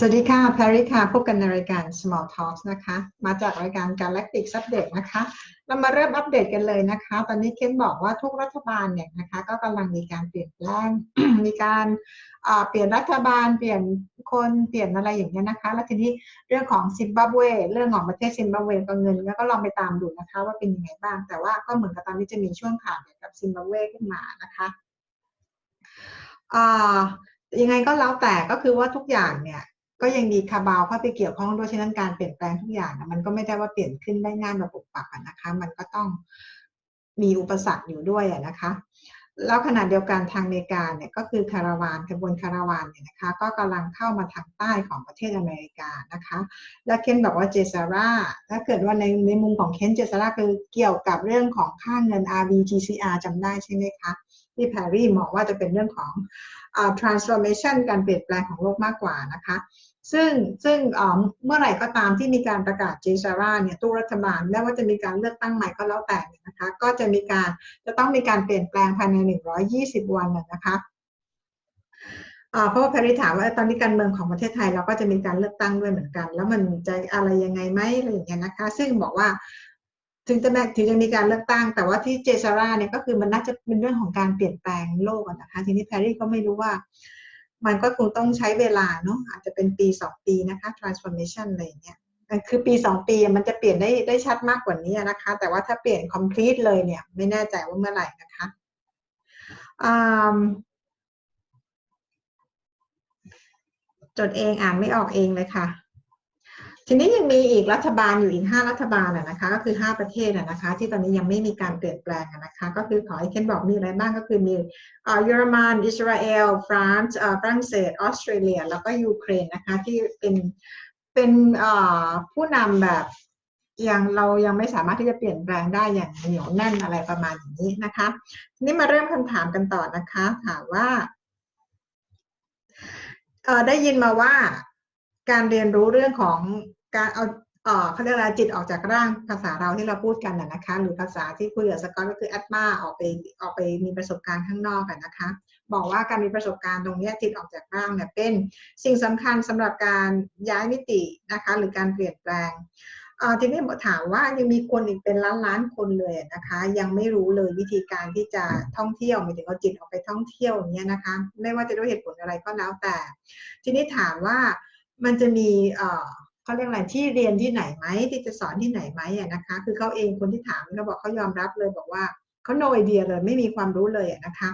สวัสดีค่ะแพรรี่ค่ะ พบกันในรายการ Small Talks นะคะ มาจากรายการ Galactic Update นะคะ เรามาเริ่มอัปเดตกันเลยนะคะ ตอนนี้เคนบอกว่าทุกรัฐบาลเนี่ยนะคะ ก็กำลังมีการเปลี่ยนแปลง มีการเปลี่ยนรัฐบาล เปลี่ยนคนเปลี่ยนอะไรอย่างเงี้ยนะคะ แล้วทีนี้เรื่องของซิมบับเว เรื่องของประเทศซิมบับเวกับเงินก็ลองไปตามดูนะคะว่าเป็นยังไงบ้าง แต่ว่าก็เหมือนกับตอนนี้จะมีช่วงข่าวเกี่ยวกับซิมบับเวขึ้นมานะคะยังไงก็แล้วแต่ก็คือว่าทุกอย่างเนี่ย ก็ยังมีคาบาวเข้าไปเกี่ยวข้องด้วยฉะนั้นการเปลี่ยนแปลงทุกอย่างมันก็ไม่ได้ว่าเปลี่ยนขึ้นได้ง่ายมาปุกปักนะคะ มันก็ต้องมีอุปสรรคอยู่ด้วยนะคะ แล้วขณะเดียวกันทางอเมริกาเนี่ยก็คือคาราวานขบวนคาราวานเนี่ยนะคะ ก็กำลังเข้ามาทางใต้ของประเทศอเมริกานะคะ แล้วเคนบอกว่าเจสาร่าถ้าเกิดว่าในในมุมของเคนเจสาร่าคือเกี่ยวกับเรื่องของค่าเงิน RBGCR จำได้ใช่ไหมคะที่แพรรี่มองว่าจะเป็นเรื่องของ transformation การเปลี่ยนแปลงของโลกมากกว่านะคะ ซึ่งซึ่งเมื่อไหร่ก็ตามที่มีการประกาศเจสาราเนี่ยตู้รัฐบาลแม้ว่าจะมีการเลือกตั้งใหม่ก็แล้วแต่นะคะ ก็จะมีการจะต้องมีการเปลี่ยนแปลงภายใน 120 วันนะคะเพราะว่าแพริถามว่าตอนนี้การเมืองของประเทศไทยเราก็จะมีการเลือกตั้งด้วยเหมือนกัน แล้วมันจะอะไรยังไงไหมอะไรอย่างเงี้ยนะคะ ซึ่งบอกว่า ถึงจะม้ถึงจะมีการเลือกตั้ง แต่ว่าที่เจสาราเนี่ยก็คือมันน่าจะเป็นเรื่องของการเปลี่ยนแปลงโลกนะคะทีนี้แพรรี่ก็ไม่รู้ว่า มันก็คงต้องใช้เวลาเนาะอาจจะเป็นปีสองปีนะคะ transformation อะไรอย่างเงี้ยคือปีสองปีมันจะเปลี่ยนได้ได้ชัดมากกว่านี้นะคะ แต่ว่าถ้าเปลี่ยน complete เลยเนี่ย ไม่แน่ใจว่าเมื่อไหร่นะคะจดเองอ่านไม่ออกเองเลยค่ะ ทีนี้ยังมีอีกรัฐบาลอยู่อีก 5 รัฐบาลนะคะ ก็คือ 5 ประเทศนะคะ ที่ตอนนี้ยังไม่มีการเปลี่ยนแปลงนะคะ ก็คือขอให้เคนบอกมีอะไรบ้างก็คือมีเยอรมันอิสราเอลฝรั่งฝรั่งเศสออสเตรเลีย แล้วก็ยูเครนนะคะที่เป็นเป็นผู้นำแบบยังเรายังไม่สามารถที่จะเปลี่ยนแปลงได้อย่างเหนียวแน่นอะไรประมาณนี้นะคะทีนี้มาเริ่มคำถามกันต่อนะคะถามว่าได้ยินมาว่าการเรียนรู้เรื่องของ การเอาเออเขาเรียกอะไรจิตออกจากร่างภาษาเราที่เราพูดกันนะคะ หรือภาษาที่คุยกับสกอตก็คือแอดมาออกไปออกไปมีประสบการณ์ข้างนอกกันนะคะ บอกว่าการมีประสบการณ์ตรงนี้จิตออกจากร่างเนี่ยเป็นสิ่งสำคัญสำหรับการย้ายมิตินะคะ หรือการเปลี่ยนแปลงทีนี้ถามว่ายังมีคนอีกเป็นล้านล้านคนเลยนะคะ ยังไม่รู้เลยวิธีการที่จะท่องเที่ยวหมายถึงเอาจิตออกไปท่องเที่ยวเงี้ยนะคะ ไม่ว่าจะด้วยเหตุผลอะไรก็แล้วแต่ ทีนี้ถามว่ามันจะมี เขาเรียกอะไรที่เรียนที่ไหนไหมที่จะสอนที่ไหนไหมนะคะ คือเขาเองคนที่ถามเขาบอกเขายอมรับเลยบอกว่าเขาโนไอเดียเลยไม่มีความรู้เลยนะคะ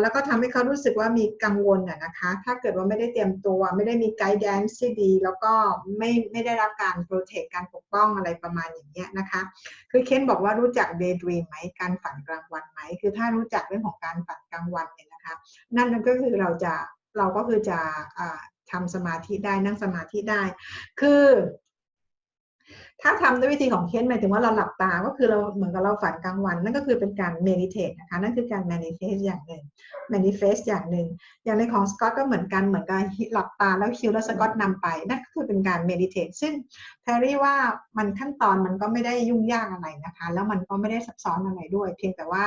แล้วก็ทำให้เขารู้สึกว่ามีกังวลนะคะ ถ้าเกิดว่าไม่ได้เตรียมตัว ไม่ได้มีไกด์แดนซ์ที่ดี แล้วก็ไม่ไม่ได้รับการโปรเทคการปกป้องอะไรประมาณอย่างเงี้ยนะคะ คือเคนบอกว่ารู้จักเดย์ดรีมไหมการฝันกลางวันไหม คือถ้ารู้จักเรื่องของการฝันกลางวันเนี่ยนะคะ นั่นก็คือเราจะเราก็คือจะ ทำสมาธิได้นั่งสมาธิได้ คือ ถ้าทำด้วยวิธีของเคนหมายถึงว่าเราหลับตา ก็คือเราเหมือนกับเราฝันกลางวัน นั่นก็คือเป็นการเมดิเทตนะคะนั่นคือการแมนิเฟสอย่างหนึ่งแมนิเฟสอย่างหนึ่งอย่างในของสกอตก็เหมือนกันเหมือนกับหลับตาแล้วคิวแล้วสกอตนำไปนั่นก็คือเป็นการเมดิเทตซึ่ง แพรี่ว่ามันขั้นตอนมันก็ไม่ได้ยุ่งยากอะไรนะคะ แล้วมันก็ไม่ได้ซับซ้อนอะไรด้วย เพียงแต่ว่า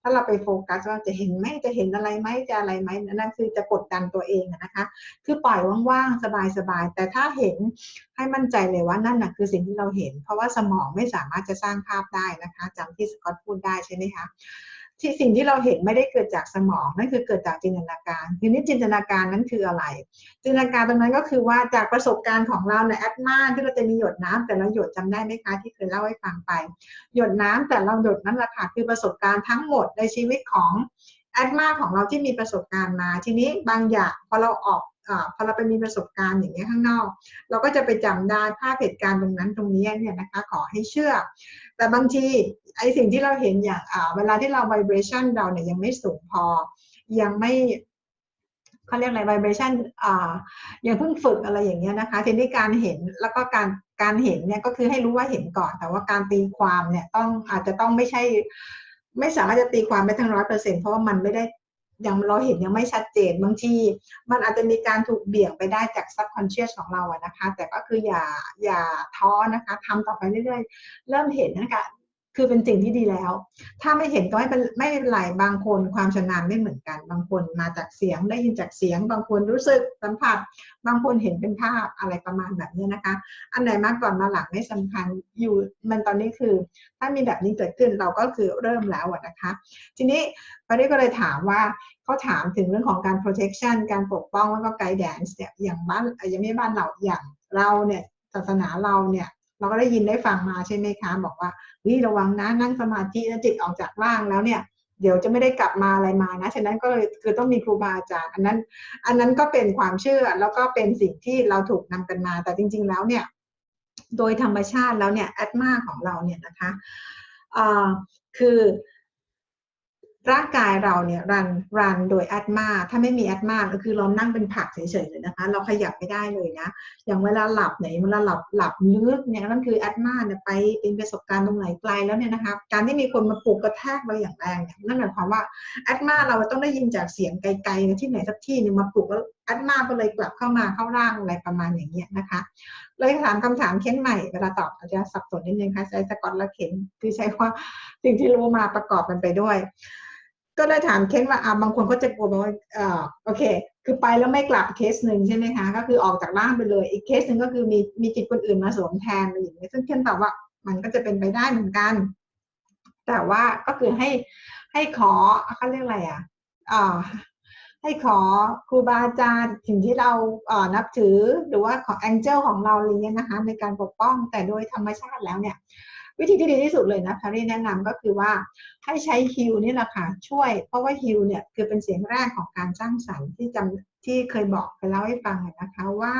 ถ้าเราไปโฟกัสว่าจะเห็นไหมจะเห็นอะไรไหมจะอะไรไหมนั่นคือจะกดดันตัวเองนะคะ คือปล่อยว่างๆสบายๆแต่ถ้าเห็นให้มั่นใจเลยว่านั่นนะคือสิ่งที่เราเห็น เพราะว่าสมองไม่สามารถจะสร้างภาพได้นะคะจำที่สกอตพูดได้ใช่ไหมคะ ที่สิ่งที่เราเห็นไม่ได้เกิดจากสมองนั่นคือเกิดจากจินตนาการทีนี้จินตนาการนั้นคืออะไร จินตนาการตรงนั้นก็คือว่าจากประสบการณ์ของเราในแอดมาที่เราจะมีหยดน้ำแต่ละหยดจำได้ไหมคะที่เคยเล่าให้ฟังไป หยดน้ำแต่ละหยดนั้นแหละค่ะคือประสบการณ์ทั้งหมดในชีวิตของแอดมาของเราที่มีประสบการณ์มา ทีนี้บางอย่างพอเราออก พอเราไปมีประสบการณ์อย่างนี้ข้างนอก เราก็จะไปจำได้ภาพเหตุการณ์ตรงนั้นตรงนี้เนี่ยนะคะขอให้เชื่อ แต่บางทีไอสิ่งที่เราเห็นอย่างเวลาที่เราไวเบรชันเราเนี่ยยังไม่สูงพอยังไม่เขาเรียกอะไรไวเบรชันอ่ายังเพิ่งฝึกอะไรอย่างเงี้ยนะคะทีนี้การเห็นแล้วก็การการเห็นเนี่ยก็คือให้รู้ว่าเห็นก่อน แต่ว่าการตีความเนี่ยต้องอาจจะต้องไม่ใช่ ไม่สามารถจะตีความได้ทั้งร้อยเปอร์เซ็นเพราะว่ามันไม่ได้ ยังเราเห็นยังไม่ชัดเจนบางทีมันอาจจะมีการถูกเบี่ยงไปได้จาก subconscious ของเราอะนะคะ แต่ก็คืออย่าอย่าท้อนะคะทำต่อไปเรื่อยๆ เริ่มเห็นนะคะ คือเป็นสิ่งที่ดีแล้ว ถ้าไม่เห็นก็ไม่เป็นไม่เป็นไรบางคนความชำนาญไม่เหมือนกัน บางคนมาจากเสียงได้ยินจากเสียง บางคนรู้สึกสัมผัส บางคนเห็นเป็นภาพอะไรประมาณแบบนี้นะคะ อันไหนมากก่อนมาหลังไม่สำคัญอยู่มันตอนนี้คือ ถ้ามีแบบนี้เกิดขึ้นเราก็คือเริ่มแล้วอนะคะ ทีนี้ปาริก็เลยถามว่าเขาถามถึงเรื่องของการ protection การปกป้องแล้วก็ guidance เนี่ยอย่างบ้านยังไม่บ้านเราอย่างเราเนี่ยศาสนาเราเนี่ย เราก็ได้ยินได้ฟังมาใช่ไหมคะบอกว่าวิระวังนะนั่งสมาธิแล้วจิตออกจากว่างแล้วเนี่ยเดี๋ยวจะไม่ได้กลับมาอะไรมานะ ฉะนั้นก็เลยคือต้องมีครูบาอาจารย์ อันนั้น อันนั้นก็เป็นความเชื่อแล้วก็เป็นสิ่งที่เราถูกนำกันมา แต่จริง ๆ แล้วเนี่ย โดยธรรมชาติแล้วเนี่ยแอดมาของเราเนี่ยนะคะคือ ร่างกายเราเนี่ยรันรันโดยแอดมาถ้าไม่มีแอดมาก็คือเรานั่งเป็นผักเฉยๆเลยนะคะ เราขยับไม่ได้เลยนะ อย่างเวลาหลับเนี่ยเวลาหลับหลับลึกเนี่ยนั่นคือแอดมาเนี่ยไปเป็นประสบการณ์ตรงไหนไกลแล้วเนี่ยนะคะการที่มีคนมาปลุกกระแทกเราอย่างแรงเนี่ยนั่นหมายความว่าแอดมาเราต้องได้ยินจากเสียงไกลๆที่ไหนสักที่นึงมาปลุกแล้วแอดมาก็เลยกลับเข้ามาเข้าร่างอะไรประมาณอย่างเงี้ยนะคะเลยถามคำถามเค้นใหม่เวลาตอบอาจจะสับสนนิดนึงค่ะใช้สกอตและเข็นคือใช้ว่าสิ่งที่รู้มาประกอบกันไปด้วย ก็เลยถามเค้นว่าอ่าบางคนก็จะกลัวว่าอ่าโอเค คือไปแล้วไม่กลับเคสหนึ่งใช่ไหมคะก็คือออกจากร่างไปเลย อีกเคสหนึ่งก็คือมีมีจิตคนอื่นมาสวมแทนอะไรอย่างเงี้ยซึ่งเค้นตอบว่ามันก็จะเป็นไปได้เหมือนกัน แต่ว่าก็คือให้ให้ขอเขาเรียกอะไรอะอ่าให้ขอครูบาอาจารย์สิ่งที่เราเอ่อนับถือหรือว่าขอแองเจิลของเราอะไรเงี้ยนะคะในการปกป้องแต่โดยธรรมชาติแล้วเนี่ย วิธีที่ดีที่สุดเลยนะพารีแนะนำก็คือว่าให้ใช้ฮิวนี่แหละค่ะช่วย เพราะว่าฮิวเนี่ยคือเป็นเสียงแรกของการสร้างสรรค์ที่จำที่เคยบอกไปแล้วให้ฟังนะคะว่า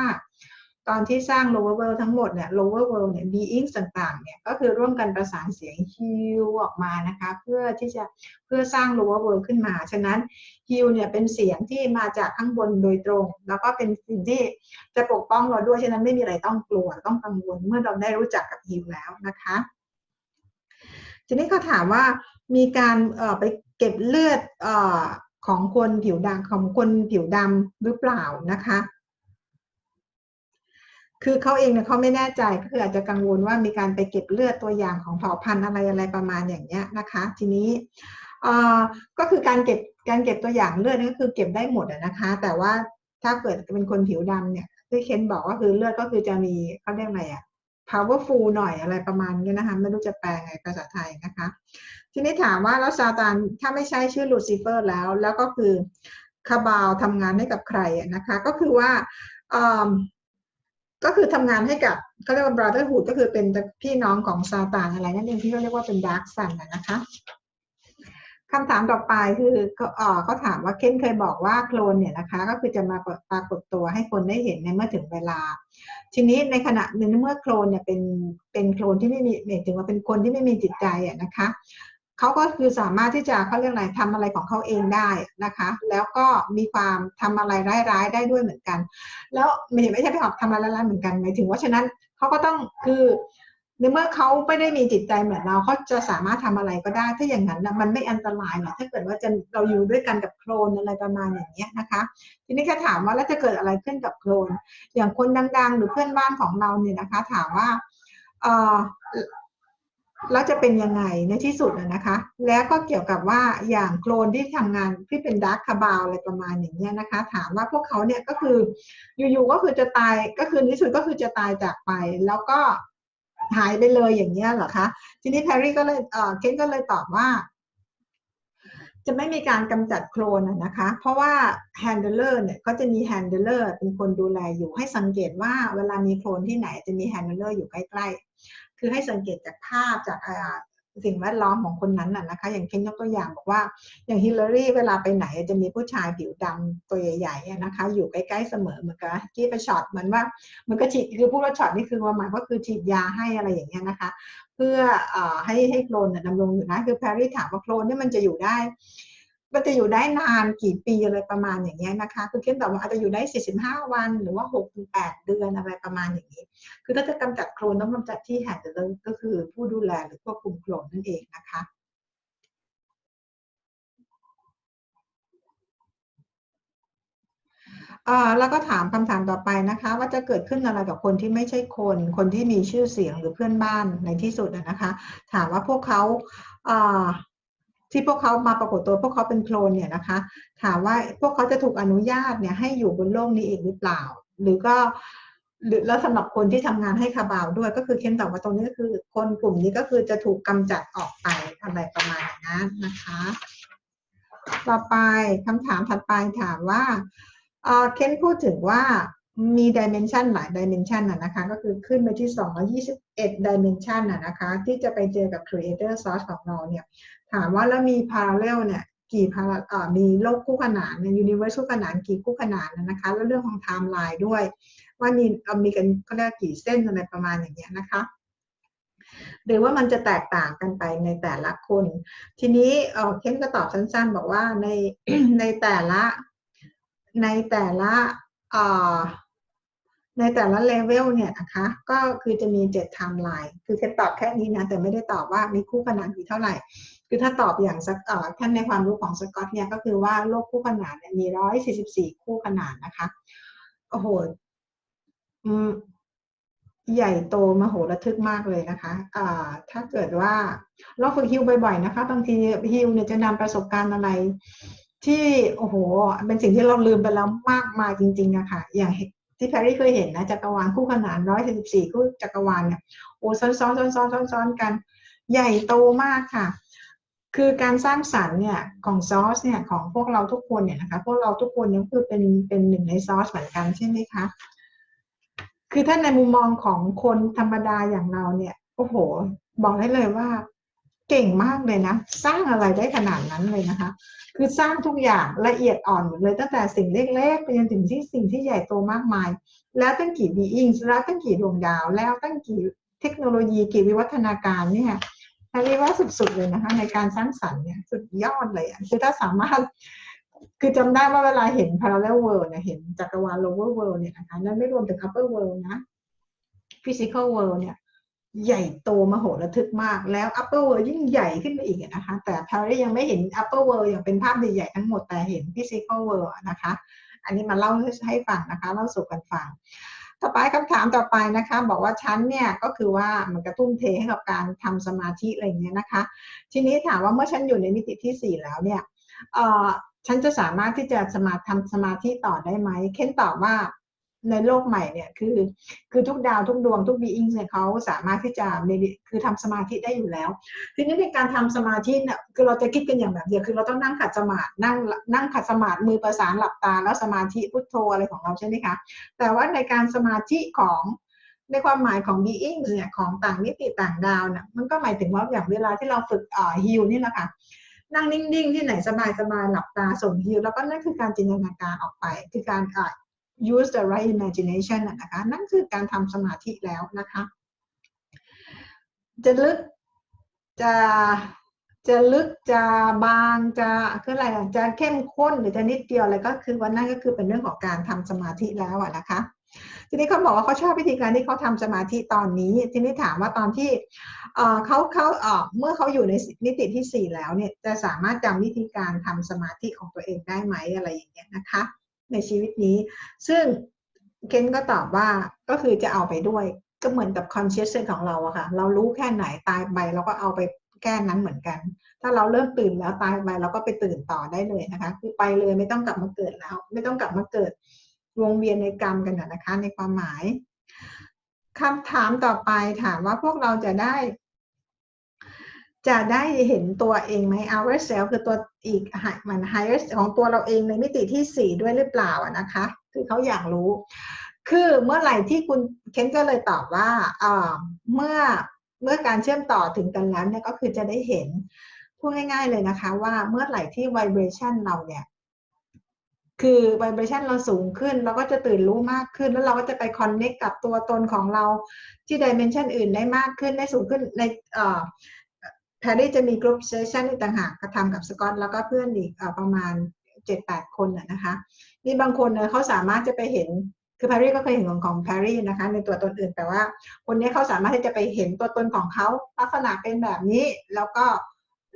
ตอนที่สร้าง lower world ทั้งหมดเนี่ย lower world เนี่ย being ต่างๆเนี่ยก็คือร่วมกันประสานเสียงฮิวออกมานะคะ เพื่อที่จะเพื่อสร้าง lower world ขึ้นมา ฉะนั้นฮิวเนี่ยเป็นเสียงที่มาจากข้างบนโดยตรง แล้วก็เป็นสิ่งที่จะปกป้องเราด้วย ฉะนั้นไม่มีอะไรต้องกลัวต้องกังวลเมื่อเราได้รู้จักกับฮิวแล้วนะคะ ทีนี้เขาถามว่ามีการไปเก็บเลือดอของคนผิวดำของคนผิวดำหรือเปล่านะคะ คือเขาเองเนี่ยเขาไม่แน่ใจก็คืออาจจะกังวลว่ามีการไปเก็บเลือดตัวอย่างของเผ่าพันธุ์อะไรอะไรประมาณอย่างเงี้ยนะคะ ทีนี้ก็คือการเก็บการเก็บตัวอย่างเลือดนี่ก็คือเก็บได้หมดนะคะ แต่ว่าถ้าเกิดเป็นคนผิวดำเนี่ยที่เคนบอกว่าคือเลือดก็คือจะมีเขาเรียกอะไรอะ powerful หน่อยอะไรประมาณนี้นะคะไม่รู้จะแปลไงภาษาไทยนะคะ ทีนี้ถามว่าแล้วซาตานถ้าไม่ใช่ชื่อลูซิเฟอร์แล้ว แล้วก็คือคาบาวทำงานให้กับใครนะคะ ก็คือว่าก็คือทำงานให้กับเขาเรียกว่า brotherhood ก็คือเป็นพี่น้องของซาตานอะไรนั่นเองที่เขาเรียกว่าเป็น dark sun นะคะ คำถามต่อไปคือเขาถามว่าเคนเคยบอกว่าโคลนเนี่ยนะคะ ก็คือจะมาปรากฏตัวให้คนได้เห็นในเมื่อถึงเวลา ทีนี้ในขณะหนึ่งเมื่อโคลนเนี่ยเป็นเป็นโคลนที่ไม่มีหมายถึงว่าเป็นคนที่ไม่มีจิตใจอะนะคะเขาก็คือสามารถที่จะเขาเรียกอะไรทำอะไรของเขาเองได้นะคะ แล้วก็มีความทำอะไรร้ายๆได้ด้วยเหมือนกัน แล้วไม่ไม่ใช่ไปออกทำอะไรร้ายๆเหมือนกันหมายถึงว่าฉะนั้นเขาก็ต้องคือ ในเมื่อเขาไม่ได้มีจิตใจเหมือนเราเขาจะสามารถทำอะไรก็ได้ ถ้าอย่างนั้นนะมันไม่อันตรายหรอกถ้าเกิดว่าจะเราอยู่ด้วยกันกับโคลนอะไรประมาณอย่างเงี้ยนะคะ ทีนี้แค่ถามว่าแล้วจะเกิดอะไรขึ้นกับโคลนอย่างคนดัง ๆ หรือเพื่อนบ้านของเราเนี่ยนะคะ ถามว่าเออแล้วจะเป็นยังไงในที่สุดนะคะ แล้วก็เกี่ยวกับว่าอย่างโคลนที่ทำงานที่เป็นดาร์คคาบาวอะไรประมาณอย่างเงี้ยนะคะ ถามว่าพวกเขาเนี่ยก็คืออยู่ๆก็คือจะตายก็คือในที่สุดก็คือจะตายจากไป แล้วก็ หายไปเลยอย่างเงี้ยเหรอคะทีนี้แพรรี่ก็เลยเออเคนก็เลยตอบว่า จะไม่มีการกำจัดโคลนนะคะ เพราะว่าแฮนเดลเลอร์เนี่ยก็จะมีแฮนเดลเลอร์เป็นคนดูแลอยู่ให้สังเกตว่าเวลามีโคลนที่ไหนจะมีแฮนเดลเลอร์อยู่ใกล้ๆคือให้สังเกตจากภาพจาก สิ่งแวดล้อมของคนนั้นน่ะนะคะ อย่างเคนยกตัวอย่างบอกว่า อย่างฮิลลารีเวลาไปไหนจะมีผู้ชายผิวดำตัวใหญ่ๆนะคะ อยู่ใกล้ๆเสมอเหมือนกับกี้ไปช็อตเหมือนว่ามันก็ฉีดคือพูดว่าช็อตนี่คือความหมายก็คือฉีดยาให้อะไรอย่างเงี้ยนะคะ เพื่ออให้ให้โคลนดำรงอยู่นะคือแพรรี่ถามว่าโคลนนี่มันจะอยู่ได้ มันจะอยู่ได้นานกี่ปีอะไรประมาณอย่างเงี้ยนะคะ คือเค้นตอว่าอาจจะอยู่ได้ 45 วันหรือว่า6ถึง8เดือนอะไรประมาณอย่างนี้ คือถ้าจะกำจัดโคลนต้องกำจัดที่แฮนเดอร์ก็คือผู้ดูแลหรือควบคุมโคลนนั่นเองนะคะอ่าแล้วก็ถามคำถามต่อไปนะคะ ว่าจะเกิดขึ้นอะไรกับคนที่ไม่ใช่คน คนที่มีชื่อเสียงหรือเพื่อนบ้านในที่สุดนะคะ ถามว่าพวกเขาอ่า ที่พวกเขามาปรากฏตัวพวกเขาเป็นโคลนเนี่ยนะคะถามว่าพวกเขาจะถูกอนุญาตเนี่ยให้อยู่บนโลกนี้อีกหรือเปล่า หรือก็หรือแล้วสำหรับคนที่ทำงานให้คาบาวด้วยก็คือเคนตอบว่าตรงนี้ก็คือคนกลุ่มนี้ก็คือจะถูกกำจัดออกไปอะไรประมาณนั้นนะคะ ต่อไปคำถามถัดไปถามว่าเออเคนพูดถึงว่ามีดิเมนชันหลายดิเมนชันนะนะคะ ก็คือขึ้นไปที่ 221ดิเมนชันนะนะคะ ที่จะไปเจอกับ Creator Source ของเราเนี่ย ถามว่าแล้วมี parallel เนี่ยกี่พาราเอ่อมีโลกคู่ขนานใน universe คู่ขนานกี่คู่ขนานนะคะ แล้วเรื่องของ timeline ด้วย ว่ามีเอ่อมีกันก็เรียกกี่เส้นอะไรประมาณอย่างเงี้ยนะคะหรือว่ามันจะแตกต่างกันไปในแต่ละคน ทีนี้เอ่อเคนก็ตอบสั้นๆ บอกว่าในในแต่ละในแต่ละเอ่อในแต่ละเลเวลเนี่ยนะคะ ก็คือจะมีเจ็ดไทม์ไลน์คือเคนตอบแค่นี้นะ แต่ไม่ได้ตอบว่ามีคู่ขนานกี่เท่าไหร่ คือถ้าตอบอย่างสักท่านในความรู้ของสกอตเนี่ยก็คือว่าโลกคู่ขนานเนี่ยมีร้อยสี่สิบสี่คู่ขนานนะคะ โอ้โหใหญ่โตมโหระทึกมากเลยนะคะถ้าเกิดว่าเราฝึกฮิวบ่อยๆนะคะ บางทีฮิวเนี่ยจะนำประสบการณ์อะไร ที่โอ้โห เป็นสิ่งที่เราลืมไปแล้วมากมายจริงๆอะค่ะ อย่างที่แพรรี่เคยเห็นนะจักรวาลคู่ขนานร้อยสิบสี่คู่จักรวาลเนี่ยโอ้ซ้อนซ้อนซ้อนซ้อนซ้อนซ้อนกัน ใหญ่โตมากค่ะ คือการสร้างสรรค์เนี่ยของซอสเนี่ยของพวกเราทุกคนเนี่ยนะคะพวกเราทุกคนนี่คือเป็นเป็นหนึ่งในซอสเหมือนกันใช่ไหมคะคือถ้าในมุมมองของคนธรรมดาอย่างเราเนี่ยโอ้โห บอกได้เลยว่า เก่งมากเลยนะ สร้างอะไรได้ขนาดนั้นเลยนะคะ คือสร้างทุกอย่างละเอียดอ่อนหมดเลยตั้งแต่สิ่งเล็กๆไปจนถึงที่สิ่งที่ใหญ่โตมากมาย แล้วตั้งกี่บีอิงแล้วตั้งกี่ดวงดาว แล้วตั้งกี่เทคโนโลยีกี่วิวัฒนาการเนี่ย เรียกว่าสุดๆเลยนะคะ ในการสร้างสรรค์เนี่ยสุดยอดเลยอะคือถ้าสามารถ คือจำได้ว่าเวลาเห็น parallel world เนี่ยเห็นจักรวาล lower world เนี่ยนะคะนั่นไม่รวมถึง upper world นะ physical world เนี่ย ใหญ่โตมโหระทึกมากแล้ว upper world ยิ่งใหญ่ขึ้นไปอีกนะคะ แต่ p a r i ยังไม่เห็น upper world อย่างเป็นภาพใหญ่ๆทั้งหมดแต่เห็น physical world นะคะ อันนี้มาเล่าให้ฟังนะคะ เล่าสู่กันฟัง ต่อไปคำถามต่อไปนะคะ บอกว่าฉันเนี่ยก็คือว่ามันกระตุ้นเทให้กับการทำสมาธิอะไรอย่างเงี้ยนะคะ ทีนี้ถามว่าเมื่อฉันอยู่ในมิติที่สี่แล้วเนี่ยเออฉันจะสามารถที่จะสมาทำสมาธิต่อได้ไหม เค้นตอบว่า ในโลกใหม่เนี่ยคือ คือทุกดาวทุกดวงทุกบีอิงเนี่ยเขาสามารถที่จะคือทำสมาธิได้อยู่แล้ว ทีนี้ในการทำสมาธิเนี่ยคือเราจะคิดกันอย่างแบบเดียวคือเราต้องนั่งขัดสมาธินั่งนั่งขัดสมาธิมือประสานหลับตา แล้วสมาธิพุทโธอะไรของเราใช่ไหมคะแต่ว่าในการสมาธิของในความหมายของ being เนี่ยของต่างมิติต่างดาวเนี่ยมันก็หมายถึงว่าอย่างเวลาที่เราฝึกอ่อฮิลนี่แหละค่ะนั่งนิ่งๆ ที่ไหนสบายๆหลับตาส่งฮิวแล้วก็นั่นคือการจินตนาการออกไป คือการอ่า use the right imagination น่ะนะคะนั่นคือการทำสมาธิแล้วนะคะจะลึกจะจะลึกจะบางจะคืออะไรอะจะเข้มข้นหรือจะนิดเดียวอะไรก็คือว่านั่นก็คือเป็นเรื่องของการทำสมาธิแล้วอะนะคะ ทีนี้เขาบอกว่าเขาชอบวิธีการที่เขาทำสมาธิตอนนี้ ทีนี้ถามว่าตอนที่เขาเขาเมื่อเขาอยู่ในมิติที่สี่แล้วเนี่ยจะสามารถจำวิธีการทำสมาธิของตัวเองได้ไหมอะไรอย่างเงี้ยนะคะ ในชีวิตนี้ ซึ่งเคนก็ตอบว่าก็คือจะเอาไปด้วยก็เหมือนกับ consciousness ของเราอะค่ะ เรารู้แค่ไหนตายไปเราก็เอาไปแค่นั้นเหมือนกัน ถ้าเราเริ่มตื่นแล้วตายไปเราก็ไปตื่นต่อได้เลยนะคะ คือไปเลยไม่ต้องกลับมาเกิดแล้ว ไม่ต้องกลับมาเกิดวงเวียนในกรรมกันนะคะในความหมายคำถามต่อไปถามว่าพวกเราจะได้ จะได้เห็นตัวเองไหม our self คือตัวอีกมัน higher ของตัวเราเองในมิติที่สี่ด้วยหรือเปล่านะคะ คือเขาอยากรู้ คือเมื่อไหร่ที่คุณเคนก็เลยตอบว่าเอ่อเมื่อเมื่อการเชื่อมต่อถึงกันแล้วเนี่ยก็คือจะได้เห็นพูดง่าย ๆเลยนะคะ ว่าเมื่อไหร่ที่ vibration เราเนี่ยคือ vibration เราสูงขึ้น เราก็จะตื่นรู้มากขึ้น แล้วเราก็จะไป connect กับตัวตนของเราที่ dimension อื่นได้มากขึ้นได้สูงขึ้นในเอ่อ แพรรี่จะมี group session อีกต่างหากกระทำกับสกอตแล้วก็เพื่อนอีกประมาณ 7-8 คนนะคะนี่บางคนเนี่ยเขาสามารถจะไปเห็นคือแพรรี่ก็เคยเห็นของของแพรรี่นะคะในตัวตนอื่นแต่ว่าคนนี้เขาสามารถที่จะไปเห็นตัวตนของเขาลักษณะเป็นแบบนี้ แล้วก็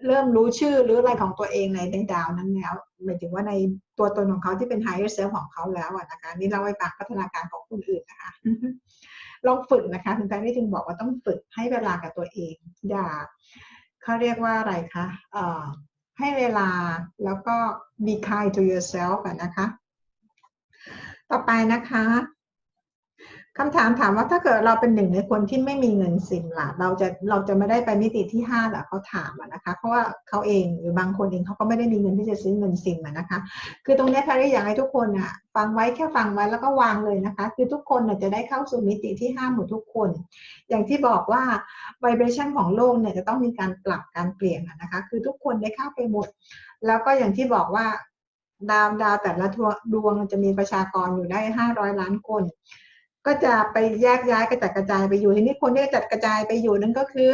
เริ่มรู้ชื่อหรืออะไรของตัวเองในในดาวนั้นแล้วหมายถึงว่าในตัวตนของเขาที่เป็น higher self ของเขาแล้วอะนะคะนี่เราไปฟังพัฒนาการของคนอื่นนะคะลองฝึกนะคะคุณแพทย์จึงบอกว่าต้องฝึกให้เวลากับตัวเอง อย่า เขาเรียกว่าอะไรคะเอ่อให้เวลาแล้วก็ be kind to yourself อะนะคะ ต่อไปนะคะ คำถามถามว่าถ้าเกิดเราเป็นหนึ่งในคนที่ไม่มีเงินสินล่ะ เราจะเราจะไม่ได้ไปมิติที่ห้าหรอเขาถามนะคะ เพราะว่าเขาเองหรือบางคนเองเขาก็ไม่ได้มีเงินที่จะซื้อเงินสินอะนะคะ คือตรงนี้แพรรี่อยากให้ทุกคนอะฟังไว้แค่ฟังไว้แล้วก็วางเลยนะคะ คือทุกคนจะได้เข้าสู่มิติที่ห้าหมดทุกคน อย่างที่บอกว่า vibration ของโลกเนี่ยจะต้องมีการปรับการเปลี่ยนนะคะ คือทุกคนได้เข้าไปหมด แล้วก็อย่างที่บอกว่าดาวดาวแต่ละดวงดวงจะมีประชากรอยู่ได้ห้าร้อยล้านคน ก็จะไปแยกย้ายกระจัดกระจายไปอยู่ทีนี้คนที่กระจัดกระจายไปอยู่นั่นก็คือ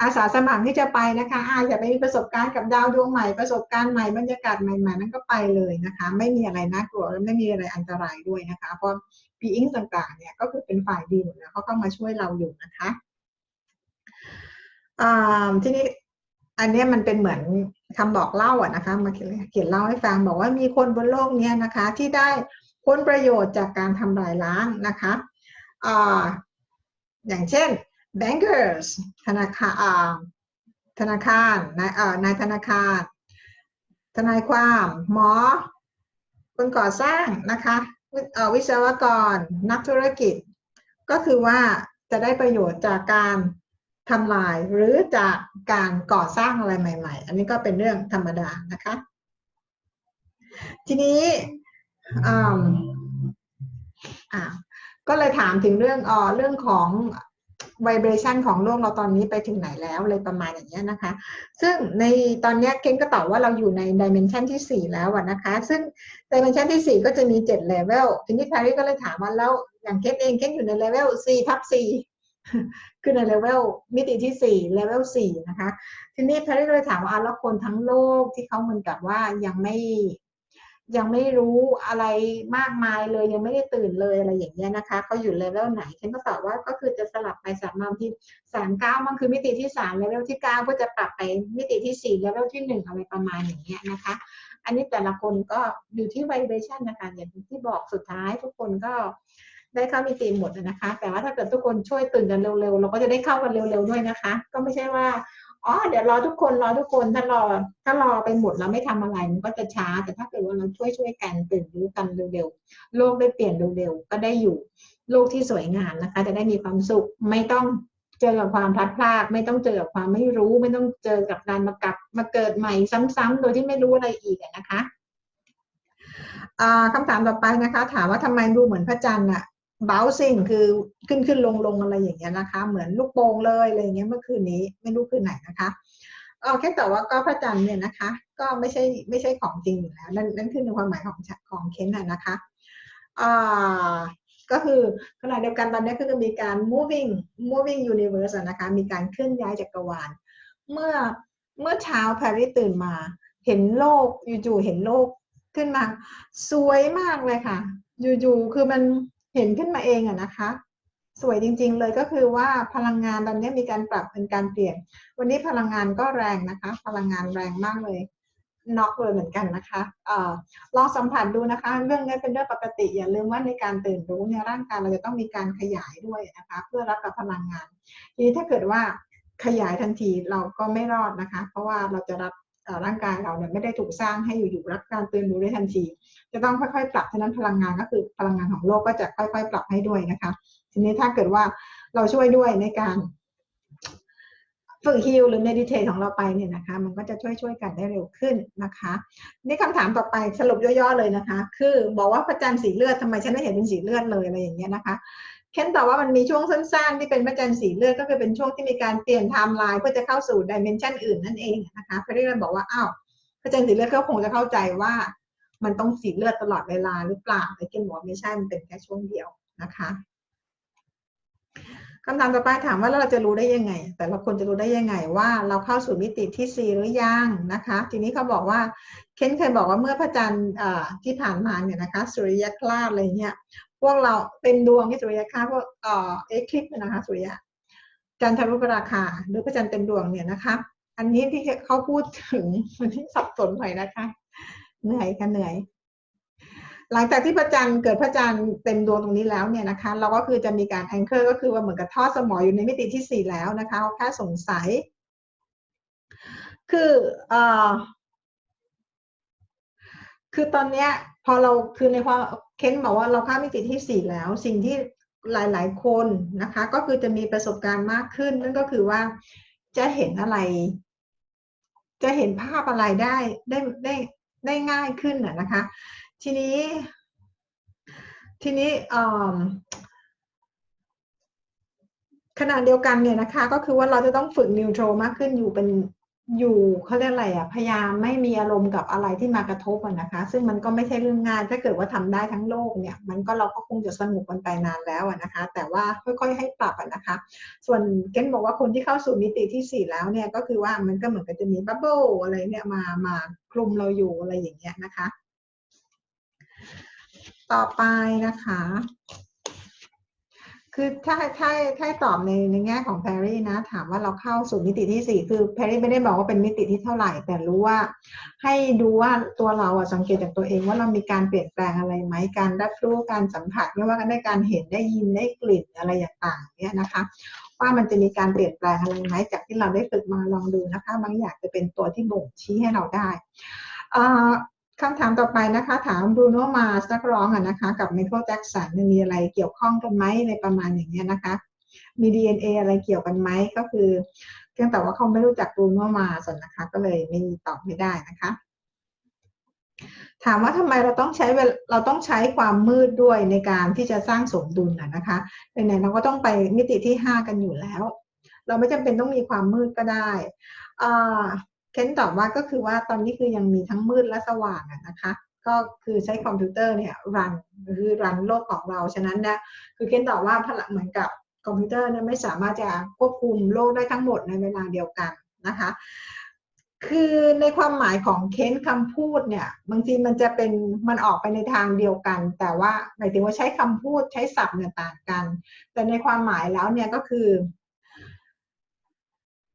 อาสาสมัครที่จะไปนะคะอาอยาไปมีประสบการณ์กับดาวดวงใหม่ประสบการณ์ใหม่บรรยากาศใหม่ๆนั่นก็ไปเลยนะคะ ไม่มีอะไรน่ากลัวและไม่มีอะไรอันตรายด้วยนะคะเพราะปีอิงต่างๆเนี่ยก็คือเป็นฝ่ายดีหมดแล้วเขาก็มาช่วยเราอยู่นะคะทีนี้อันนี้มันเป็นเหมือนคำบอกเล่าอะนะคะ มาเขียนเขียนเล่าให้ฟังบอกว่ามีคนบนโลกเนี้ยนะคะ ที่ได้ ผลประโยชน์จากการทำลายล้างนะคะออย่างเช่น bankers ธนาคารธนาคารนายนายธนาคารทนายความหมอ คนก่อสร้างนะคะวิเอ่อวิศวกร นักธุรกิจ ก็คือว่าจะได้ประโยชน์จากการทำลายหรือจากการก่อสร้างอะไรใหม่ ๆ อันนี้ก็เป็นเรื่องธรรมดานะคะ ทีนี้ อ่าอ่าก็เลยถามถึงเรื่องอ่อเรื่องของ vibration ของโลกเราตอนนี้ไปถึงไหนแล้วเลยประมาณอย่างเงี้ยนะคะ ซึ่งในตอนเนี้ยเคนก็ตอบว่าเราอยู่ใน dimension ที่ 4 แล้วอะนะคะ ซึ่ง dimension ที่ 4 ก็จะมี7 level ทีนี้แพรรี่ก็เลยถามว่าแล้วอย่างเคนเองเคนอยู่ใน level 4ทับ4คือใน level มิติที่4 level 4นะคะ ทีนี้แพรรี่ก็เลยถามว่าอะแล้วคนทั้งโลกที่เขาเหมือนกับว่ายังไม่ ยังไม่รู้อะไรมากมายเลยยังไม่ได้ตื่นเลยอะไรอย่างเงี้ยนะคะเขาอยู่เลเวลไหนเคนก็ตอบว่าก็คือจะสลับไปสลับมาที่สามเก้ามันคือมิติที่สามเลเวลที่เก้าก็จะปรับไปมิติที่สี่เลเวลที่หนึ่งอะไรประมาณอย่างเงี้ยนะคะ อันนี้แต่ละคนก็อยู่ที่ vibration นะคะอย่างที่บอกสุดท้ายทุกคนก็ได้เข้ามิติหมดนะคะ แต่ว่าถ้าเกิดทุกคนช่วยตื่นกันเร็วๆ เราก็จะได้เข้ากันเร็วๆด้วยนะคะ ก็ไม่ใช่ว่า อ๋อเดี๋ยวรอทุกคนรอทุกคนถ้ารอถ้ารอไปหมดแล้วไม่ทำอะไรมันก็จะช้า แต่ถ้าเกิดว่าเราช่วยช่วยกันตื่นรู้กันเร็วๆโลกได้เปลี่ยนเร็วๆก็ได้อยู่โลกที่สวยงามนะคะ จะได้มีความสุขไม่ต้องเจอกับความพลัดพราก ไม่ต้องเจอกับความไม่รู้ ไม่ต้องเจอกับการมากับมาเกิดใหม่ซ้ำๆโดยที่ไม่รู้อะไรอีกนะคะอ่าคำถามต่อไปนะคะ ถามว่าทำไมดูเหมือนพระจันทร์อะ บลซิ่งคือขึ้นขึ้นลงลงอะไรอย่างเงี้ยนะคะ เหมือนลูกโป่งเลยอะไรอย่างเงี้ยเมื่อคืนนี้ไม่รู้คืนไหนนะคะเออแค่แต่ว่าก็พระจันทร์เนี่ยนะคะ ก็ไม่ใช่ไม่ใช่ของจริงอยู่แล้วนั่นนั่นคือในความหมายของของเคนน่ะนะคะอ่าก็คือขณะเดียวกันตอนนี้ก็จะมีการ moving moving universe นะคะ มีการเคลื่อนย้ายจักรวาล เมื่อเมื่อเช้าแพรรี่ตื่นมา เห็นโลกอยู่ๆเห็นโลกขึ้นมา สวยมากเลยค่ะ อยู่ๆคือมัน เห็นขึ้นมาเองอะนะคะ สวยจริง ๆ เลยก็คือว่าพลังงานตอนนี้มีการปรับเป็นการเปลี่ยน วันนี้พลังงานก็แรงนะคะ พลังงานแรงมากเลยน็อกเลยเหมือนกันนะคะเออลองสัมผัสดูนะคะ เรื่องนี้เป็นเรื่องปกติ อย่าลืมว่าในการตื่นรู้เนี่ยร่างกายเราจะต้องมีการขยายด้วยนะคะ เพื่อรับกับพลังงาน ทีนี้ถ้าเกิดว่าขยายทันทีเราก็ไม่รอดนะคะ เพราะว่าเราจะรับ ร่างกายเราเนี่ยไม่ได้ถูกสร้างให้อยู่ๆรับการตื่นรู้ได้ทันที จะต้องค่อยๆ ปรับฉะนั้นพลังงานก็คือพลังงานของโลกก็จะค่อยๆ ปรับให้ด้วยนะคะ ทีนี้ถ้าเกิดว่าเราช่วยด้วยในการฝึกฮิลหรือเมดิเทตของเราไปเนี่ยนะคะ มันก็จะช่วยช่วยกันได้เร็วขึ้นนะคะนี่คำถามต่อไปสรุปย่อๆเลยนะคะ คือบอกว่าพระจันทร์สีเลือดทำไมฉันไม่เห็นเป็นสีเลือดเลยอะไรอย่างเงี้ยนะคะ เคนตอบว่ามันมีช่วงสั้นๆ ที่เป็นพระจันทร์สีเลือดก็คือเป็นช่วงที่มีการเปลี่ยนไทม์ไลน์เพื่อจะเข้าสู่ดิเมนชันอื่นนั่นเองนะคะเพื่อที่จะบอกว่าอ้าวพระจันทร์สีเลือดก็คงจะเข้าใจว่า มันต้องสีเลือดตลอดเวลาหรือเปล่าแต่เคนบอกว่าไม่ใช่มันเป็นแค่ช่วงเดียวนะคะคำถามต่อไปถามว่าเราจะรู้ได้ยังไง แต่เราควรจะรู้ได้ยังไงว่าเราเข้าสู่มิติที่สี่หรือยังนะคะ ทีนี้เขาบอกว่าเคนเคยบอกว่าเมื่อพระจันทร์ที่ผ่านมาเนี่ยนะคะสุริยคราสอะไรเงี้ย พวกเราเป็นดวงที่สุริยคราพวกเอ่อเอ็กลิปนะคะสุริยะจันทรุปราคาหรือพระจันทร์เต็มดวงเนี่ยนะคะ อันนี้ที่เขาพูดถึงมันที่สับสนหน่อยนะคะ เหนื่อยค่ะเหนื่อย หลังจากที่พระจันทร์เกิดพระจันทร์เต็มดวงตรงนี้แล้วเนี่ยนะคะ เราก็คือจะมีการแองเกอร์ก็คือว่าเหมือนกับทอดสมออยู่ในมิติที่สี่แล้วนะคะเขาแค่สงสัย คือเอ่อ คือตอนเนี้ยพอเราคือในความเค้นบอกว่าเราข้ามมิติที่สี่แล้ว สิ่งที่หลาย ๆ คนนะคะ ก็คือจะมีประสบการณ์มากขึ้น นั่นก็คือว่าจะเห็นอะไร จะเห็นภาพอะไรได้ได้ได้ได้ง่ายขึ้นน่ะนะคะ ทีนี้ ทีนี้ขณะเดียวกันเนี่ยนะคะ ก็คือว่าเราจะต้องฝึกนิวโตรมากขึ้นอยู่เป็น อยู่เขาเรียกอะไรอะพยายามไม่มีอารมณ์กับอะไรที่มากระทบะนะคะ ซึ่งมันก็ไม่ใช่เรื่องง่ายถ้าเกิดว่าทำได้ทั้งโลกเนี่ย มันก็เราก็คงจะสงบกันไปนานแล้วะนะคะ แต่ว่าค่อยๆให้ปรับะนะคะ ส่วนเกนบอกว่าคนที่เข้าสู่มิติที่สี่แล้วเนี่ยก็คือว่ามันก็เหมือนกับจะมีบับเบิ้ลอะไรเนี่ยมามาคลุมเราอยู่อะไรอย่างเงี้ยนะคะ ต่อไปนะคะ คือถ้าถ้าถ้าตอบในในแง่ของแพรรี่นะ ถามว่าเราเข้าสู่มิติที่สี่คือแพรรี่ไม่ได้บอกว่าเป็นมิติที่เท่าไหร่ แต่รู้ว่าให้ดูว่าตัวเราอะสังเกตจากตัวเองว่าเรามีการเปลี่ยนแปลงอะไรไหมการรับรู้การสัมผัสไม่ว่ากันได้การเห็นได้ยินได้กลิ่นอะไรต่างๆเนี่ยนะคะว่ามันจะมีการเปลี่ยนแปลงอะไรไหมจากที่เราได้ฝึกมาลองดูนะคะ บางอย่างจะเป็นตัวที่บ่งชี้ให้เราได้ คำถามต่อไปนะคะ ถามบรูโนมาสนักร้องอะนะคะ กับไมเคิลแจ็กสันมีอะไรเกี่ยวข้องกันไหมในประมาณอย่างนี้ยนะคะ มี DNA อะไรเกี่ยวกันไหมก็คือเพียงแต่ว่าเขาไม่รู้จักบรูโนมาสนะคะ ก็เลยไม่ตอบไม่ได้นะคะ ถามว่าทำไมเราต้องใช้เราต้องใช้ความมืดด้วยในการที่จะสร้างสมดุลนะคะไหนๆเราก็ต้องไปมิติที่ห้ากันอยู่แล้ว เราไม่จำเป็นต้องมีความมืดก็ได้ เค้นตอบว่าก็คือว่าตอนนี้คือยังมีทั้งมืดและสว่างนะคะ ก็คือใช้คอมพิวเตอร์เนี่ยรันคือรันโลกของเราฉะนั้นนี่ยคือเค้นตอบว่าพลังเหมือนกับคอมพิวเตอร์เนี่ยไม่สามารถจะควบคุมโลกได้ทั้งหมดในเวลาเดียวกันนะคะ คือในความหมายของเค้นคำพูดเนี่ย บางทีมันจะเป็นมันออกไปในทางเดียวกัน แต่ว่าหมายถึงว่าใช้คำพูดใช้ศัพท์เนี่ยต่างกัน แต่ในความหมายแล้วเนี่ยก็คือ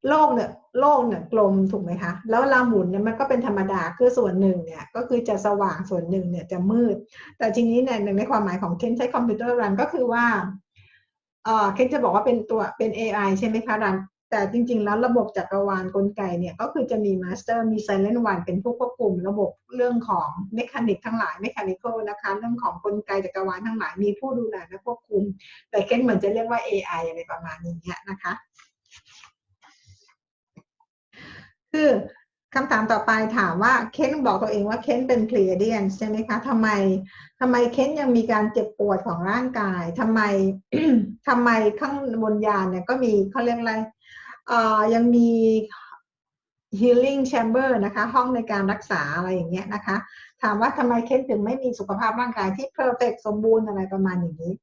โลกเนี่ยโลกเนี่ยกลมถูกไหมคะ แล้วลาหมุนเนี่ยมันก็เป็นธรรมดาคือส่วนหนึ่งเนี่ยก็คือจะสว่างส่วนหนึ่งเนี่ยจะมืด แต่ทีนี้เนี่ยหนึ่งในความหมายของเคนใช้คอมพิวเตอร์รันก็คือว่าเออเคนจะบอกว่าเป็นตัวเป็น AI ใช่ไหมคะรันแต่จริง ๆ แล้วระบบจักรวาลกลไกเนี่ยก็คือจะมีมาสเตอร์มีไซเลนต์วันเป็นผู้ควบคุมระบบเรื่องของเมคานิกทั้งหลายเมคานิคอลนะคะเรื่องของกลไกจักรวาลทั้งหลายมีผู้ดูแลและควบคุม แต่เคนเหมือนจะเรียกว่า AI อะไรประมาณนี้นะคะ คือคำถามต่อไปถามว่าเค้นบอกตัวเองว่าเค้นเป็นเพลียเดียนใช่ไหมคะทำไมทำไมเค้นยังมีการเจ็บปวดของร่างกายทำไมทำไมข้างบนยานเนี่ยก็มีเขาเรียกอะไรอ่ายังมี healing chamber นะคะ ห้องในการรักษาอะไรอย่างเงี้ยนะคะ ถามว่าทำไมเค้นถึงไม่มีสุขภาพร่างกายที่ perfect สมบูรณ์อะไรประมาณอย่างนี้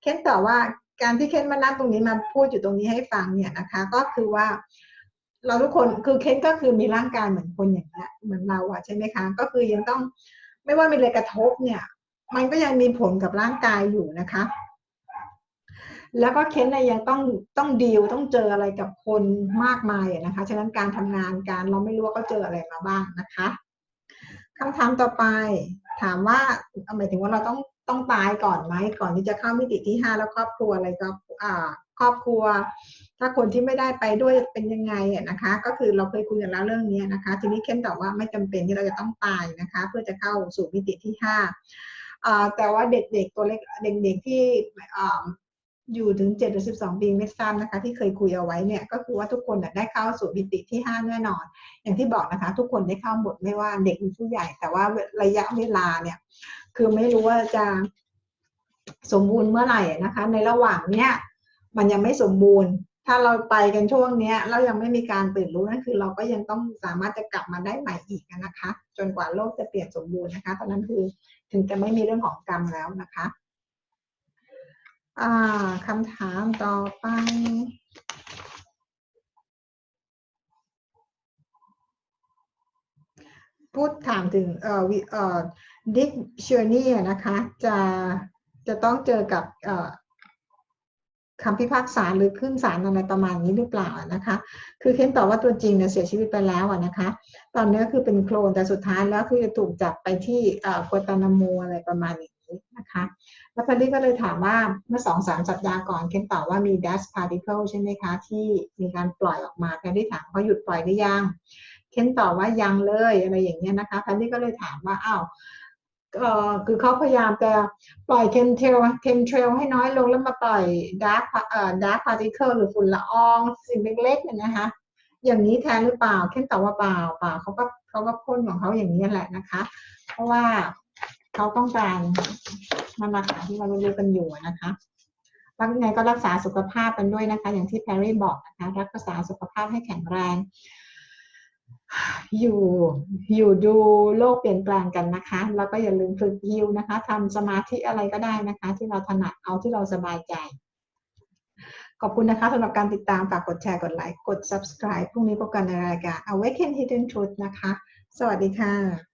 เค้นตอบว่าการที่เค้นมานั่งตรงนี้มาพูดอยู่ตรงนี้ให้ฟังเนี่ยนะคะ ก็คือว่า เราทุกคนคือเค้นก็คือมีร่างกายเหมือนคนอย่างนี้เหมือนเราอะใช่ไหมคะก็คือยังต้องไม่ว่ามีอะไรกระทบเนี่ย มันก็ยังมีผลกับร่างกายอยู่นะคะ แล้วก็เค้นเนี่ยยังต้องต้องดีลต้องเจออะไรกับคนมากมายนะคะฉะนั้นการทำงานการเราไม่รู้ว่าเขาเจออะไรมาบ้างนะคะคำถามต่อไปถามว่าหมายถึงว่าเราต้องต้องตายก่อนไหมก่อนที่จะเข้ามิติที่ห้าแล้วครอบครัวอะไรก็อ่าครอบครัว ถ้าคนที่ไม่ได้ไปด้วยเป็นยังไงนะคะ ก็คือเราเคยคุยกันแล้วเรื่องนี้นะคะ ทีนี้เค้นตอบว่าไม่จำเป็นที่เราจะต้องตายนะคะ เพื่อจะเข้าสู่มิติที่ห้าแต่ว่าเด็กๆตัวเล็กเด็กๆที่อยู่ถึง7หรือ12 ปีไม่ทราบนะคะ ที่เคยคุยเอาไว้เนี่ยก็คือว่าทุกคนได้เข้าสู่มิติที่ 5 แน่นอน อย่างที่บอกนะคะ ทุกคนได้เข้าหมดไม่ว่าเด็กหรือผู้ใหญ่ แต่ว่าระยะเวลาเนี่ย คือไม่รู้ว่าจะสมบูรณ์เมื่อไหร่นะคะ ในระหว่างเนี้ยมันยังไม่สมบูรณ์ ถ้าเราไปกันช่วงนี้เรายังไม่มีการตื่นรู้นั่นคือ เราก็ยังต้องสามารถจะกลับมาได้ใหม่อีกนะคะ จนกว่าโลกจะเปลี่ยนสมบูรณ์นะคะตอนนั้นคือถึงจะไม่มีเรื่องของกรรมแล้วนะคะคำถามต่อไปพูดถามถึงเอ่อเอ่อดิกเชอร์นี่นะคะ จะจะต้องเจอกับเอ่อ คำพิพากษาหรือขึ้นศาลอะไรประมาณนี้หรือเปล่านะคะ คือเค้นตอบว่าตัวจริงเนี่ยเสียชีวิตไปแล้วอะนะคะ ตอนนี้คือเป็นโคลนแต่สุดท้ายแล้วคือจะถูกจับไปที่อ่อกัวตานาโมอะไรประมาณนี้นะคะ แล้วพอลี่ก็เลยถามว่าเมื่อสองสามสัปดาห์ก่อนเคนตอบว่ามี dust particle ใช่ไหมคะ ที่มีการปล่อยออกมาแพนที่ถามเขาหยุดปล่อยหรือยัง เคนตอบว่ายังเลยอะไรอย่างเงี้ยนะคะแพนลี่ก็เลยถามว่าอ้าว คือเขาพยายามจะปล่อยเคมเทลเคมเทลให้น้อยลงแล้วมาปล่อย dark เอ่อ dark particle หรือฝุ่นละอองสิ่งเล็กๆเนี่ยนะคะอย่างนี้แทนหรือเปล่าเคนตอบว่าเปล่าเปล่าเขาก็เขาก็พ่นของเขาอย่างนี้แหละนะคะ เพราะว่าเขาต้องการมาราคาที่เรารู้กันอยู่นะคะรักยังไงก็รักษาสุขภาพกันด้วยนะคะ อย่างที่แพรรี่บอกนะคะ รักษาสุขภาพให้แข็งแรง อยู่อยู่ดูโลกเปลี่ยนแปลงกันนะคะ แล้วก็อย่าลืมฝึกยิวนะคะทำสมาธิอะไรก็ได้นะคะ ที่เราถนัดเอาที่เราสบายใจ ขอบคุณนะคะสำหรับการติดตามฝากกดแชร์กดไลค์กด subscribe พรุ่งนี้พบกันในรายการ Awaken Hidden Truth นะคะ สวัสดีค่ะ